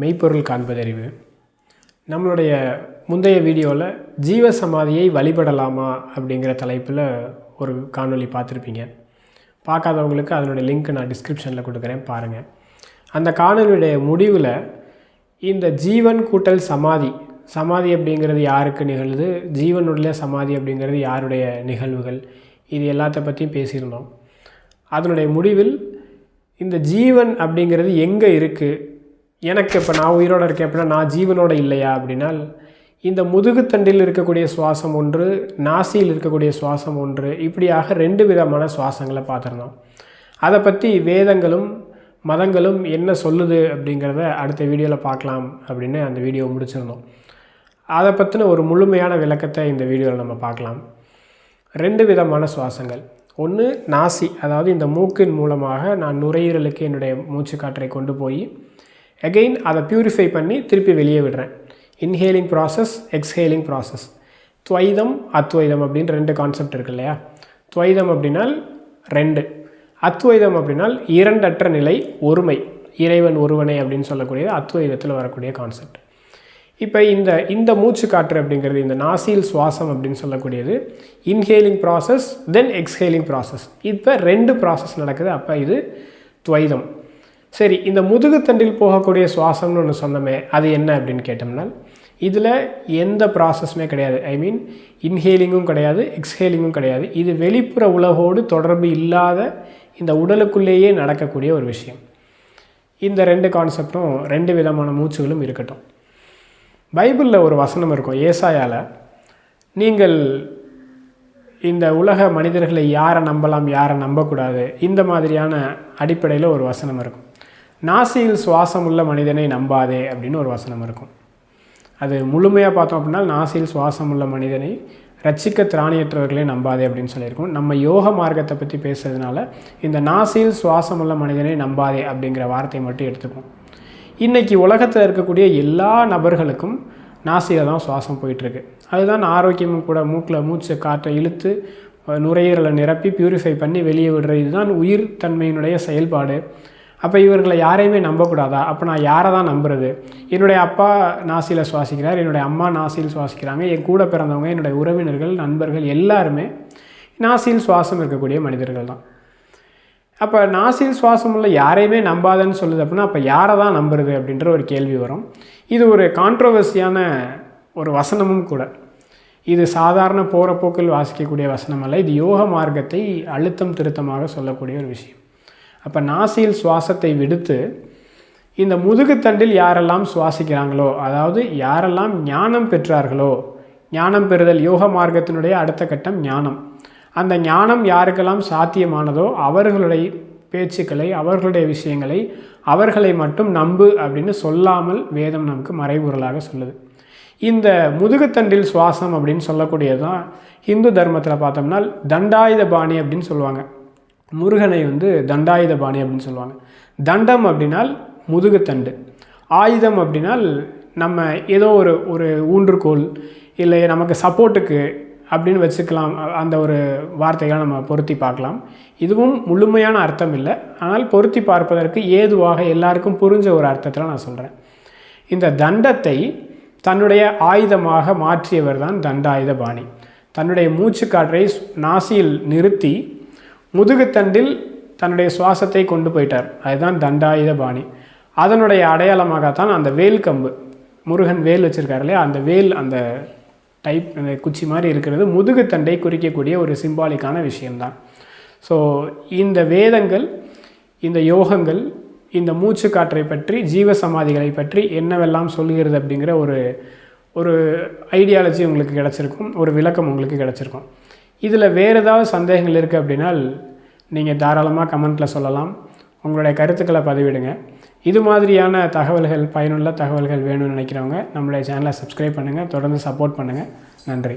மெய்ப்பொருள் காண்பதறிவு. நம்மளுடைய முந்தைய வீடியோவில் ஜீவ சமாதியை வழிபடலாமா அப்படிங்கிற தலைப்பில் ஒரு காணொளி பார்த்துருப்பீங்க. பார்க்காதவங்களுக்கு அதனுடைய லிங்க் நான் டிஸ்கிரிப்ஷனில் கொடுக்குறேன் பாருங்கள் அந்த காணொலியுடைய முடிவில் இந்த ஜீவன் கூட்டல் சமாதி சமாதி அப்படிங்கிறது யாருக்கு நிகழ்து ஜீவனுடைய சமாதி அப்படிங்கிறது யாருடைய நிகழ்வுகள் இது எல்லாத்த பற்றியும் பேசியிருந்தோம். அதனுடைய முடிவில் இந்த ஜீவன் அப்படிங்கிறது எங்கே இருக்குது எனக்கு இப்போ நான் உயிரோடு இருக்கேன் அப்படின்னா நான் ஜீவனோட இல்லையா அப்படின்னால் இந்த முதுகுத்தண்டில் இருக்கக்கூடிய சுவாசம் ஒன்று நாசியில் இருக்கக்கூடிய சுவாசம் ஒன்று இப்படியாக ரெண்டு விதமான சுவாசங்களை பார்த்துருந்தோம். அதை பற்றி வேதங்களும் மதங்களும் என்ன சொல்லுது அப்படிங்கிறத அடுத்த வீடியோவில் பார்க்கலாம் அப்படின்னு அந்த வீடியோ முடிச்சிருந்தோம். அதை பற்றின ஒரு முழுமையான விளக்கத்தை இந்த வீடியோவில் நம்ம பார்க்கலாம். ரெண்டு விதமான சுவாசங்கள். ஒன்று நாசி அதாவது இந்த மூக்கின் மூலமாக நான் நுரையீரலுக்கு என்னுடைய மூச்சு காற்றை கொண்டு போய் அகெயின் அதை ப்யூரிஃபை பண்ணி திருப்பி வெளியே விடுறேன். இன்ஹேலிங் ப்ராசஸ் எக்ஸ்ஹேலிங் ப்ராசஸ் துவைதம் அத்வைதம் அப்படின்னு ரெண்டு கான்செப்ட் இருக்கு இல்லையா? துவைதம் அப்படின்னால் ரெண்டு. அத்வைதம் அப்படின்னால் இரண்டற்ற நிலை ஒருமை. இறைவன் ஒருவனை அப்படின்னு சொல்லக்கூடியது அத்வைதத்தில் வரக்கூடிய கான்செப்ட் இப்போ இந்த இந்த மூச்சு காற்று அப்படிங்கிறது இந்த நாசியில் சுவாசம் அப்படின்னு சொல்லக்கூடியது inhaling process then exhaling process இப்போ ரெண்டு ப்ராசஸ் நடக்குது அப்போ இது துவைதம். சரி இந்த முதுகுத்தண்டில் போகக்கூடிய சுவாசம்னு ஒன்று சொன்னோமே அது என்ன அப்படின்னு கேட்டோம்னா இதில் எந்த ப்ராசஸுமே கிடையாது. ஐ மீன் இன்ஹேலிங்கும் கிடையாது எக்ஸ்ஹேலிங்கும் கிடையாது. இது வெளிப்புற உலகோடு தொடர்பு இல்லாத இந்த உடலுக்குள்ளேயே நடக்கக்கூடிய ஒரு விஷயம். இந்த ரெண்டு கான்செப்டும் ரெண்டு விதமான மூச்சுகளும் இருக்கட்டும். பைபிளில் ஒரு வசனம் இருக்கும் ஏசாயால் நீங்கள் இந்த உலக மனிதர்களை யாரை நம்பலாம் யாரை நம்பக்கூடாது? இந்த மாதிரியான அடிப்படையில் ஒரு வசனம் இருக்கும். நாசியில் சுவாசம் உள்ள மனிதனை நம்பாதே அப்படின்னு ஒரு வசனம் இருக்கும். அது முழுமையாக பார்த்தோம் அப்படின்னா நாசியில் சுவாசம் உள்ள மனிதனை ரட்சிக்க திராணியற்றவர்களே நம்பாதே அப்படின்னு சொல்லியிருக்கோம். நம்ம யோக மார்க்கத்தை பற்றி பேசுறதுனால இந்த நாசியில் சுவாசம் உள்ள மனிதனை நம்பாதே அப்படிங்கிற வார்த்தையை மட்டும் எடுத்துப்போம். இன்றைக்கி உலகத்தில் இருக்கக்கூடிய எல்லா நபர்களுக்கும் நாசியில் தான் சுவாசம் போயிட்டுருக்கு. அதுதான் ஆரோக்கியமும் கூட மூக்கில் மூச்சு காற்றை இழுத்து நுரையீரலை நிரப்பி பியூரிஃபை பண்ணி வெளியே விடுறது. இதுதான் உயிர் தன்மையினுடைய செயல்பாடு. அப்போ இவர்களை யாரையுமே நம்பக்கூடாதா? அப்போ நான் யாரை தான் நம்புறது? என்னுடைய அப்பா நாசியில் சுவாசிக்கிறார் என்னுடைய அம்மா நாசியில் சுவாசிக்கிறாங்க என் கூட பிறந்தவங்க என்னுடைய உறவினர்கள் நண்பர்கள் எல்லாருமே நாசியில் சுவாசம் இருக்கக்கூடிய மனிதர்கள் தான். அப்போ நாசியில் சுவாசம் உள்ள யாரையுமே நம்பாதன்னு சொல்லுது அப்படின்னா அப்போ யாரை தான் நம்புறது அப்படின்ற ஒரு கேள்வி வரும். இது ஒரு கான்ட்ரவர்சியான ஒரு வசனமும் கூட. இது சாதாரண போகிற போக்கில் வாசிக்கக்கூடிய வசனம் அல்ல இது யோக மார்க்கத்தை அழுத்தம் திருத்தமாக சொல்லக்கூடிய ஒரு விஷயம். அப்போ நாசியில் சுவாசத்தை விடுத்து இந்த முதுகுத்தண்டில் யாரெல்லாம் சுவாசிக்கிறாங்களோ அதாவது யாரெல்லாம் ஞானம் பெற்றார்களோ ஞானம் பெறுதல் யோக மார்க்கத்தினுடைய அடுத்த கட்டம் ஞானம். அந்த ஞானம் யாருக்கெல்லாம் சாத்தியமானதோ அவர்களுடைய பேச்சுக்களை அவர்களுடைய விஷயங்களை அவர்களை மட்டும் நம்பு அப்படின்னு சொல்லாமல் வேதம் நமக்கு மறைபொருளாக சொல்லுது. இந்த முதுகுத்தண்டில் சுவாசம் அப்படின்னு சொல்லக்கூடியது தான் ஹிந்து தர்மத்தில் பார்த்தோம்னா தண்டாயுத பாணி அப்படின்னு சொல்லுவாங்க. முருகனை வந்து தண்டாயுத பாணி அப்படின்னு சொல்லுவாங்க. தண்டம் அப்படின்னால் முதுகுத்தண்டு ஆயுதம் அப்படின்னால் நம்ம ஏதோ ஒரு ஒரு ஊன்றுகோல் இல்லை நமக்கு சப்போர்ட்டுக்கு அப்படின்னு வச்சுக்கலாம். அந்த ஒரு வார்த்தைகளை நம்ம பொருத்தி பார்க்கலாம். இதுவும் முழுமையான அர்த்தம் இல்லை. ஆனால் பொருத்தி பார்ப்பதற்கு ஏதுவாக எல்லாருக்கும் புரிஞ்ச ஒரு அர்த்தத்தில் நான் சொல்கிறேன் இந்த தண்டத்தை தன்னுடைய ஆயுதமாக மாற்றியவர் தான் தண்டாயுத பாணி தன்னுடைய மூச்சுக்காற்றை நாசியில் நிறுத்தி முதுகுத்தண்டில் தன்னுடைய சுவாசத்தை கொண்டு போயிட்டார். அதுதான் தண்டாயுத பாணி. அதனுடைய அடையாளமாகத்தான் அந்த வேல் கம்பு. முருகன் வேல் வச்சுருக்காரு இல்லையா? அந்த வேல் அந்த டைப் அந்த குச்சி மாதிரி இருக்கிறது முதுகுத்தண்டை குறிக்கக்கூடிய ஒரு சிம்பாலிக்கான விஷயம்தான். ஸோ இந்த வேதங்கள் இந்த யோகங்கள் இந்த மூச்சு காற்றை பற்றி ஜீவ சமாதிகளை பற்றி என்னவெல்லாம் சொல்கிறது அப்படிங்கிற ஒரு ஒரு ஐடியாலஜி உங்களுக்கு கிடச்சிருக்கும். ஒரு விளக்கம் உங்களுக்கு கிடச்சிருக்கும். இதில் வேறு ஏதாவது சந்தேகங்கள் இருக்குது அப்படின்னால் நீங்கள் தாராளமாக கமெண்ட்டில் சொல்லலாம். உங்களுடைய கருத்துக்களை பதிவிடுங்க. இது மாதிரியான தகவல்கள் பயனுள்ள தகவல்கள் வேணும்னு நினைக்கிறவங்க நம்மளுடைய சேனலை சப்ஸ்கிரைப் பண்ணுங்கள் தொடர்ந்து சப்போர்ட் பண்ணுங்கள் நன்றி.